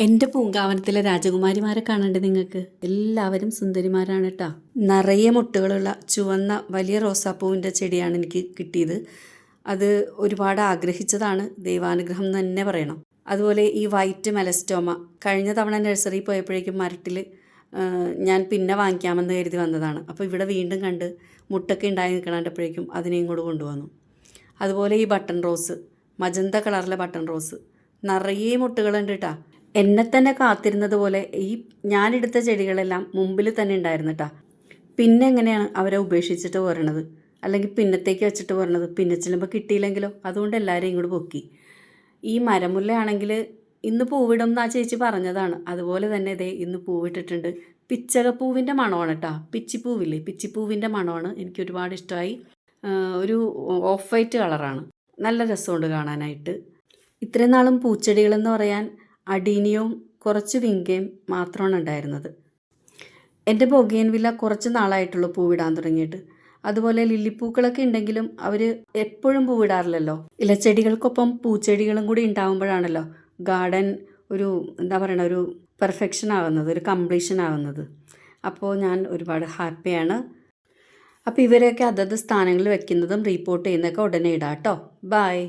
എന്റെ പൂങ്കാവനത്തിലെ രാജകുമാരിമാരെ കാണണ്ടേ നിങ്ങൾക്ക്? എല്ലാവരും സുന്ദരിമാരാണ് കേട്ടോ നിറയെ മുട്ടുകളുള്ള ചുവന്ന വലിയ റോസാപ്പൂവിന്റെ ചെടിയാണ് എനിക്ക് കിട്ടിയത്. അത് ഒരുപാട് ആഗ്രഹിച്ചതാണ് ദൈവാനുഗ്രഹം തന്നെ പറയണം. അതുപോലെ ഈ വൈറ്റ് മെലസ്റ്റോമ കഴിഞ്ഞ തവണ നഴ്സറി പോയപ്പോഴേക്കും മരട്ടിൽ ഞാൻ പിന്നെ വാങ്ങിക്കാമെന്ന് കരുതി വന്നതാണ്. അപ്പോൾ ഇവിടെ വീണ്ടും കണ്ട് മുട്ടൊക്കെ ഉണ്ടായി നിൽക്കണപ്പോഴേക്കും അതിനെയും കൂടെ കൊണ്ടുവന്നു. അതുപോലെ ഈ ബട്ടൺ റോസ് മജന്ത കളറിലെ ബട്ടൺ റോസ് നിറയെ മുട്ടുകളുണ്ട് കേട്ടാ എന്നെ തന്നെ കാത്തിരുന്നത് പോലെ ഈ ഞാനെടുത്ത ചെടികളെല്ലാം മുമ്പിൽ തന്നെ ഉണ്ടായിരുന്നു കേട്ടാ പിന്നെ എങ്ങനെയാണ് അവരെ ഉപേക്ഷിച്ചിട്ട് പോരണത് അല്ലെങ്കിൽ പിന്നത്തേക്ക് വെച്ചിട്ട് പോരണത് പിന്നെ ചെല്ലുമ്പോൾ കിട്ടിയില്ലെങ്കിലോ? അതുകൊണ്ട് എല്ലാവരെയും ഇങ്ങോട്ട് പൊക്കി. ഈ മരമുല്ലയാണെങ്കിൽ ഇന്ന് പൂവിടും എന്നാ ചേച്ചി പറഞ്ഞതാണ്. അതുപോലെ തന്നെ ഇതേ ഇന്ന് പൂവിട്ടിട്ടുണ്ട്. പിച്ചകപ്പൂവിന്റെ മണമാണ് കേട്ടോ പിച്ചിപ്പൂവില്ലേ? പിച്ചിപ്പൂവിന്റെ മണമാണ്. എനിക്ക് ഒരുപാട് ഇഷ്ടമായി. ഒരു ഓഫ് വൈറ്റ് കളറാണ്. നല്ല രസമുണ്ട് കാണാനായിട്ട്. ഇത്രയും നാളും പൂച്ചെടികളെന്ന് പറയാൻ അടീനിയവും കുറച്ച് വിങ്കയും മാത്രമാണ് ഉണ്ടായിരുന്നത്. എന്റെ ബൊഗേൻ വില കുറച്ച് നാളായിട്ടുള്ളൂ പൂവിടാൻ തുടങ്ങിയിട്ട്. അതുപോലെ ലില്ലിപ്പൂക്കളൊക്കെ ഉണ്ടെങ്കിലും അവർ എപ്പോഴും പൂവിടാറില്ലല്ലോ. ഇലച്ചെടികൾക്കൊപ്പം പൂച്ചെടികളും കൂടി ഉണ്ടാകുമ്പോഴാണല്ലോ ഗാർഡൻ ഒരു എന്താ പറയണ ഒരു പെർഫെക്ഷൻ ആവുന്നത് ഒരു കംപ്ലീഷൻ ആവുന്നത്. അപ്പോൾ ഞാൻ ഒരുപാട് ഹാപ്പിയാണ്. അപ്പോൾ ഇവരെയൊക്കെ അതത് സ്ഥാനങ്ങളിൽ വെക്കുന്നതും റിപ്പോർട്ട് ചെയ്യുന്നതൊക്കെ ഉടനെ ഇടാം കേട്ടോ. ബായ്